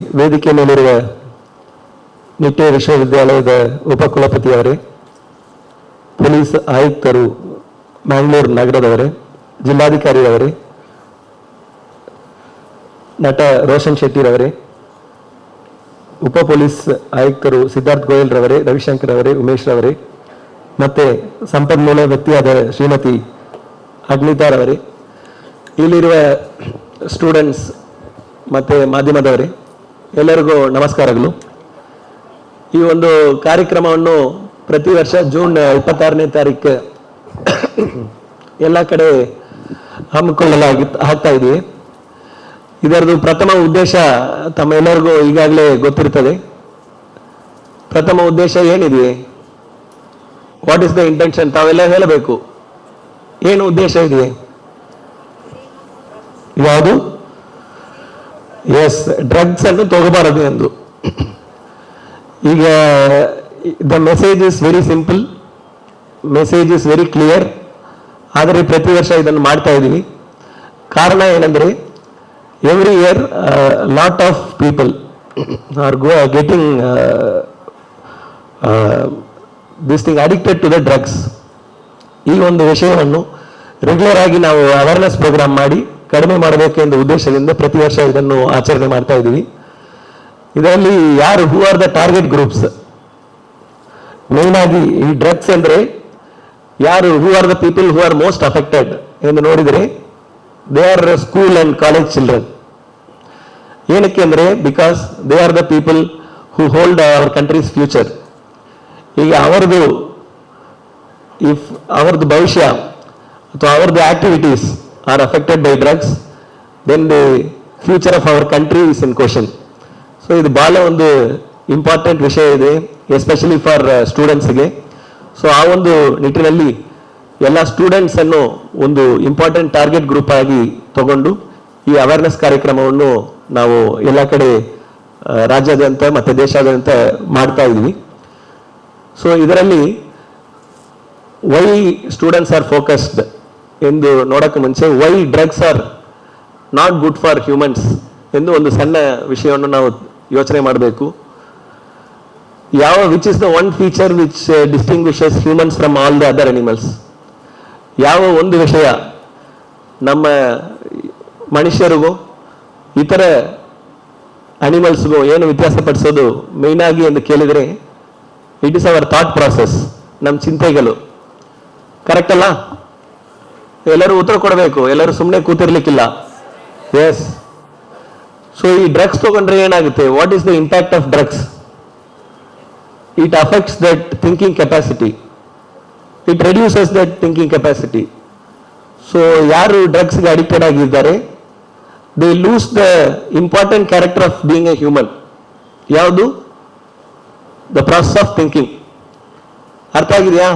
ವೇದಿಕೆ ಮೇಲಿರುವ ನಿಟ್ಟೆ ವಿಶ್ವವಿದ್ಯಾಲಯದ ಉಪಕುಲಪತಿಯವರೇ, ಪೊಲೀಸ್ ಆಯುಕ್ತರು ಮ್ಯಾಂಗ್ಳೂರು ನಗರದವರೇ, ಜಿಲ್ಲಾಧಿಕಾರಿಯವರೇ, ನಟ ರೋಷನ್ ಶೆಟ್ಟಿರವರೇ, ಉಪ ಪೊಲೀಸ್ ಆಯುಕ್ತರು ಸಿದ್ಧಾರ್ಥ್ ಗೋಯಲ್ ರವರೇ, ರವಿಶಂಕರ್ ಅವರೇ ಉಮೇಶ್ ರವರೇ, ಮತ್ತೆ ಸಂಪನ್ಮೂಲ ವ್ಯಕ್ತಿಯಾದ ಶ್ರೀಮತಿ ಅಗ್ನಿತಾರವರೇ ಇಲ್ಲಿರುವ ಸ್ಟೂಡೆಂಟ್ಸ್ ಮತ್ತೆ ಮಾಧ್ಯಮದವರೇ ಎಲ್ಲರಿಗೂ ನಮಸ್ಕಾರಗಳು. ಈ ಒಂದು ಕಾರ್ಯಕ್ರಮವನ್ನು ಪ್ರತಿ ವರ್ಷ ಜೂನ್ ಇಪ್ಪತ್ತಾರನೇ ತಾರೀಕು ಎಲ್ಲ ಕಡೆ ಹಮ್ಮಿಕೊಳ್ಳಲಾಗಿ ಆಗ್ತಾ ಇದೀವಿ ಇದರದು ಪ್ರಥಮ ಉದ್ದೇಶ ತಮ್ಮ ಎಲ್ಲರಿಗೂ ಈಗಾಗಲೇ ಗೊತ್ತಿರ್ತದೆ. ಪ್ರಥಮ ಉದ್ದೇಶ ಏನಿದೆ? ವಾಟ್ ಇಸ್ ದ ಇಂಟೆನ್ಷನ್ ತಾವೆಲ್ಲ ಹೇಳಬೇಕು. ಏನು ಉದ್ದೇಶ ಇದೆ? ಯಾವುದು? ಎಸ್ ಡ್ರಗ್ಸ್ ಅನ್ನು ತಗೋಬಾರದು ಎಂದು. ಈಗ the message is very simple message is very clear ಆದರೆ ಪ್ರತಿ ವರ್ಷ ಇದನ್ನು ಮಾಡ್ತಾ ಇದ್ದೀವಿ. ಕಾರಣ ಏನಂದರೆ every year lot of people are go getting this thing addicted to the drugs ಈ ಒಂದು ವಿಷಯವನ್ನು ರೆಗ್ಯುಲರ್ ಆಗಿ ನಾವು ಅವೇರ್ನೆಸ್ ಪ್ರೋಗ್ರಾಮ್ ಮಾಡಿ ಕಡಿಮೆ ಮಾಡಬೇಕೆಂದು ಉದ್ದೇಶದಿಂದ ಪ್ರತಿ ವರ್ಷ ಇದನ್ನು ಆಚರಣೆ ಮಾಡ್ತಾ ಇದ್ದೀವಿ. ಇದರಲ್ಲಿ ಯಾರು who are the target groups main ಆಗಿ ಈ ಡ್ರಗ್ಸ್ ಅಂದ್ರೆ ಯಾರು who are the people who are most affected ಎಂದು ನೋಡಿದರೆ they are school and college children ಏನಕ್ಕೆ ಅಂದ್ರೆ because they are the people who hold our country's future ಈಗ ಅವರದು ಇಫ್ ಅವರದ್ದು ಭವಿಷ್ಯ ಅಥವಾ ಅವರದ್ದು activities are affected by drugs then the future of our country is in question so ಇದು ಬಹಳ ಒಂದು ಇಂಪಾರ್ಟೆಂಟ್ ವಿಷಯ ಇದೆ ಎಸ್ಪೆಷಲಿ ಫಾರ್ ಸ್ಟೂಡೆಂಟ್ಸ್ಗೆ ಸೊ ಆ ಒಂದು ನಿಟ್ಟಿನಲ್ಲಿ ಎಲ್ಲ ಸ್ಟೂಡೆಂಟ್ಸನ್ನು ಒಂದು ಇಂಪಾರ್ಟೆಂಟ್ ಟಾರ್ಗೆಟ್ ಗ್ರೂಪ್ ಆಗಿ ತಗೊಂಡು ಈ ಅವೇರ್ನೆಸ್ ಕಾರ್ಯಕ್ರಮವನ್ನು ನಾವು ಎಲ್ಲ ಕಡೆ ರಾಜ್ಯಾದ್ಯಂತ ಮತ್ತು ದೇಶಾದ್ಯಂತ ಮಾಡ್ತಾ ಇದ್ದೀವಿ. ಸೊ ಇದರಲ್ಲಿ ವೈ ಸ್ಟೂಡೆಂಟ್ಸ್ ಆರ್ ಫೋಕಸ್ಡ್ ಎಂದು ನೋಡೋಕ್ಕೆ ಮುಂಚೆ why drugs are not good for humans ಎಂದು ಒಂದು ಸಣ್ಣ ವಿಷಯವನ್ನು ನಾವು ಯೋಚನೆ ಮಾಡಬೇಕು. ಯಾವ which is the one feature which distinguishes humans from all the other animals ಯಾವ ಒಂದು ವಿಷಯ ನಮ್ಮ ಮನುಷ್ಯರಿಗೂ, ಇತರ ಅನಿಮಲ್ಸ್ಗೂ ಏನು ವ್ಯತ್ಯಾಸಪಡಿಸೋದು ಮೇನ್ ಆಗಿ ಎಂದು ಕೇಳಿದರೆ it is our thought process ನಮ್ಮ ಚಿಂತೆಗಳು. ಕರೆಕ್ಟ್ ಅಲ್ಲ? ಎಲ್ಲರೂ ಉತ್ತರ ಕೊಡಬೇಕು, ಎಲ್ಲರೂ ಸುಮ್ಮನೆ ಕೂತಿರ್ಲಿಕ್ಕಿಲ್ಲ. ಎಸ್ ಸೊ ಈ ಡ್ರಗ್ಸ್ ತಗೊಂಡ್ರೆ ಏನಾಗುತ್ತೆ? What is the impact of drugs it affects that thinking capacity it reduces that thinking capacity so ಯಾರು ಡ್ರಗ್ಸ್ಗೆ ಅಡಿಕ್ಟೆಡ್ ಆಗಿದ್ದಾರೆ? They lose the important character of being a human ಯಾವುದು? ದ ಪ್ರಾಸೆಸ್ ಆಫ್ ಥಿಂಕಿಂಗ್ ಅರ್ಥ ಆಗಿದೆಯಾ?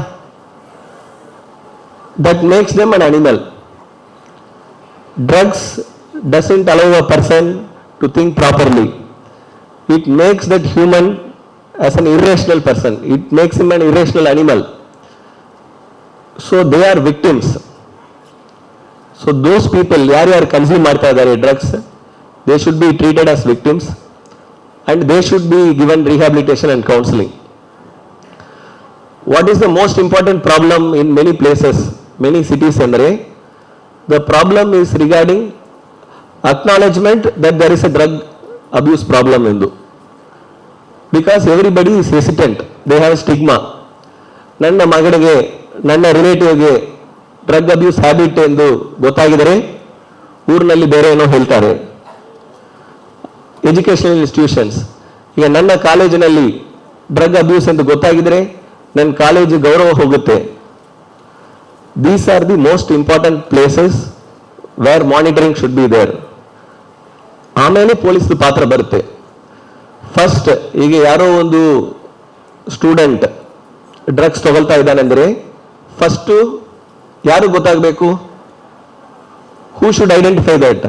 that makes them an animal drugs doesn't allow a person to think properly it makes that human as an irrational person it makes him an irrational animal so they are victims so those people ಯಾರ್ಯಾರು consume ಮಾಡ್ತಾ ಇದ್ದಾರೆ drugs they should be treated as victims and they should be given rehabilitation and counselling what is the most important problem in places many cities ಅಂದರೆ the problem is regarding acknowledgement that there is a drug abuse problem ಎಂದು because everybody is resistant they have stigma ನನ್ನ ಮಗನಿಗೆ ನನ್ನ ರಿಲೇಟಿವ್ಗೆ drug abuse habit ಎಂದು ಗೊತ್ತಾಗಿದರೆ ಊರಿನಲ್ಲಿ ಬೇರೆ ಏನೋ ಹೇಳ್ತಾರೆ. ಎಜುಕೇಷನಲ್ ಇನ್ಸ್ಟಿಟ್ಯೂಷನ್ಸ್ ಈಗ ನನ್ನ ಕಾಲೇಜಿನಲ್ಲಿ ಡ್ರಗ್ ಅಬ್ಯೂಸ್ ಎಂದು ಗೊತ್ತಾಗಿದ್ರೆ ನನ್ನ ಕಾಲೇಜು ಗೌರವ ಹೋಗುತ್ತೆ. These are the most important places where monitoring should be there. ಆಮೇಲೆ ಪೊಲೀಸ್ ಪಾತ್ರ ಬರುತ್ತೆ ಫಸ್ಟ್ ಈಗ ಯಾರೋ ಒಂದು ಸ್ಟೂಡೆಂಟ್ ಡ್ರಗ್ಸ್ ತಗೊಳ್ತಾ ಇದ್ದಾನೆಂದ್ರೆ ಫಸ್ಟು ಯಾರು ಗೊತ್ತಾಗಬೇಕು who should identify that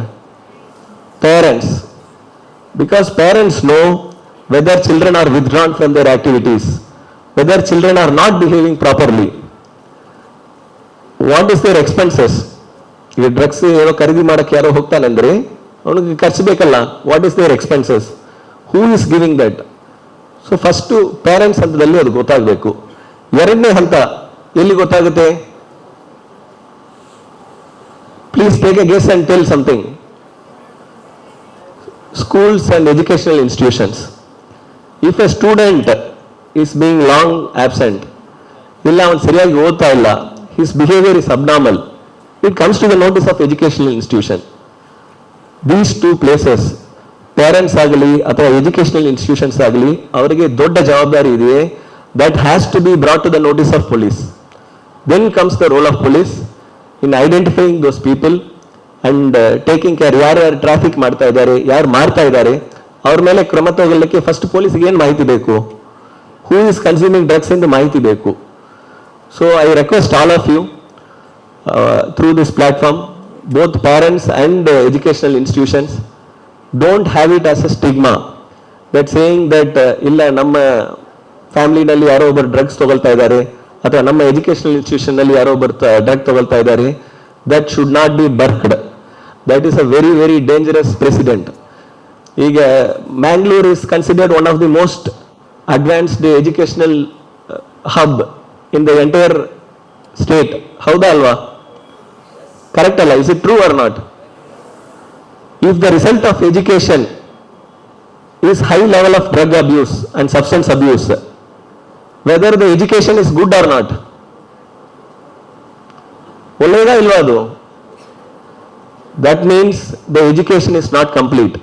parents because parents know whether children are withdrawn from their activities, whether children are not behaving properly, what is their expenses ಈಗ ಡ್ರಗ್ಸ್ ಏನೋ ಖರೀದಿ ಮಾಡೋಕ್ಕೆ ಯಾರೋ ಹೋಗ್ತಾನಂದ್ರೆ, ಅವನಿಗೆ ಖರ್ಚು ಬೇಕಲ್ಲ. What is their expenses who is giving that so first parents ಹಂತದಲ್ಲಿ ಅದು ಗೊತ್ತಾಗಬೇಕು. ಎರಡನೇ ಹಂತ, ಎಲ್ಲಿ ಗೊತ್ತಾಗುತ್ತೆ? Please take a guess and tell something schools and educational institutions if a student is being long absent ಇಲ್ಲ, ಅವನು ಸರಿಯಾಗಿ ಓದ್ತಾ ಇಲ್ಲ his behaviour is abnormal it comes to the notice of educational institution these two places parents ಆಗಲಿ ಅಥವಾ educational institutions ಆಗಲಿ ಅವರಿಗೆ ದೊಡ್ಡ ಜವಾಬ್ದಾರಿ ಇದೆ that has to be brought to the notice of police then comes the role of police in identifying those people and taking care ಯಾರು ಯಾರು traffic ಮಾಡ್ತಾ ಇದ್ದಾರೆ ಯಾರು ಮಾಡ್ತಾ ಇದ್ದಾರೆ ಅವ್ರ ಮೇಲೆ ಕ್ರಮ ತಗೊಳ್ಳಕ್ಕೆ ಫಸ್ಟ್ ಪೊಲೀಸ್ಗೆ ಏನು ಮಾಹಿತಿ ಬೇಕು? ಹೂ ಇಸ್ ಕನ್ಸ್ಯೂಮಿಂಗ್ ಡ್ರಗ್ಸ್ ಎಂದು ಮಾಹಿತಿ ಬೇಕು? So I request all of you through this platform both parents and educational institutions don't have it as a stigma that saying that ಇಲ್ಲ, ನಮ್ಮ ಫ್ಯಾಮಿಲಿನಲ್ಲಿ ಯಾರೋ ಒಬ್ಬರು ಡ್ರಗ್ಸ್ ತಗೊಳ್ತಾ ಇದ್ದಾರೆ ಅಥವಾ ನಮ್ಮ ಎಜುಕೇಶನಲ್ ಇನ್ಸ್ಟಿಟ್ಯೂಷನ್ನಲ್ಲಿ ಯಾರೋ ಒಬ್ಬರು ಡ್ರಗ್ ತಗೊಳ್ತಾ ಇದ್ದಾರೆ that should not be burked that is a very very dangerous precedent ಈಗ Mangalore is considered one of the most advanced educational hub in the entire state ಹೌದಾ ಅಲ್ವಾ ಕರೆಕ್ಟ್ ಅಲ್ಲ is it true or not if the result of education is high level of drug abuse and substance abuse, whether the education is good or not, ಒಳ್ಳೆಯದಾ ಇಲ್ವಾ ಅದು that means the education is not complete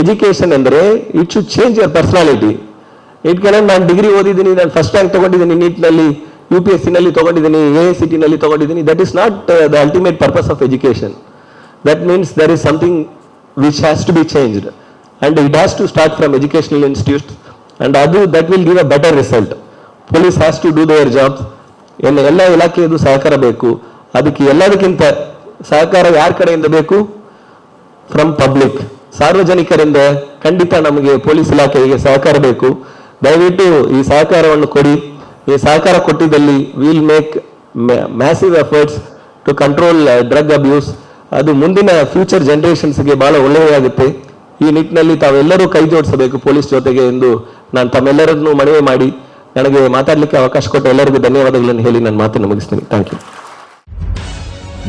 education ಅಂದರೆ it should change your personality It ಕೆನ ನಾನು degree ಓದಿದ್ದೀನಿ, ನಾನು first rank ತಗೊಂಡಿದ್ದೀನಿ ನೀಟ್ನಲ್ಲಿ U P S ಸಿನಲ್ಲಿ ತಗೊಂಡಿದ್ದೀನಿ ಎ ಎಸ್ ಸಿ ಟಿನಲ್ಲಿ ತಗೊಂಡಿದ್ದೀನಿ. That is not the ultimate purpose of education that means there is something which has to be changed and it has to start from educational institute and ಅದು that will give a better result police has to do their job ಎಲ್ಲ ಎಲ್ಲ ಇಲಾಖೆಯದು ಸಹಕಾರ ಬೇಕು. ಅದಕ್ಕೆ ಎಲ್ಲದಕ್ಕಿಂತ ಸಹಕಾರ ಯಾರ ಕಡೆಯಿಂದ ಬೇಕು? ಫ್ರಮ್ ಪಬ್ಲಿಕ್ ಸಾರ್ವಜನಿಕರಿಂದ ಖಂಡಿತ ನಮಗೆ ಪೊಲೀಸ್ ಇಲಾಖೆಗೆ ಸಹಕಾರ ಬೇಕು. ದಯವಿಟ್ಟು ಈ ಸಹಕಾರವನ್ನು ಕೊಡಿ. ಈ ಸಹಕಾರ ಕೊಟ್ಟಿದ್ದಲ್ಲಿ will make massive efforts to control drug abuse ಅದು ಮುಂದಿನ ಫ್ಯೂಚರ್ ಜನರೇಷನ್ಸ್ಗೆ ಬಹಳ ಒಳ್ಳೆಯದಾಗುತ್ತೆ. ಈ ನಿಟ್ಟಿನಲ್ಲಿ ತಾವೆಲ್ಲರೂ ಕೈ ಜೋಡಿಸಬೇಕು ಪೊಲೀಸ್ ಜೊತೆಗೆ ಎಂದು ನಾನು ತಮ್ಮೆಲ್ಲರನ್ನು ಮನವಿ ಮಾಡಿ. ನನಗೆ ಮಾತಾಡಲಿಕ್ಕೆ ಅವಕಾಶ ಕೊಟ್ಟ ಎಲ್ಲರಿಗೂ ಧನ್ಯವಾದಗಳನ್ನು ಹೇಳಿ ನನ್ನ ಮಾತನ್ನು ಮುಗಿಸ್ತೀನಿ. ಥ್ಯಾಂಕ್ ಯು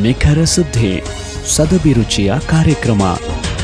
ನಿಖರ ಸುದ್ದಿ, ಸದಭಿರುಚಿಯ ಕಾರ್ಯಕ್ರಮ.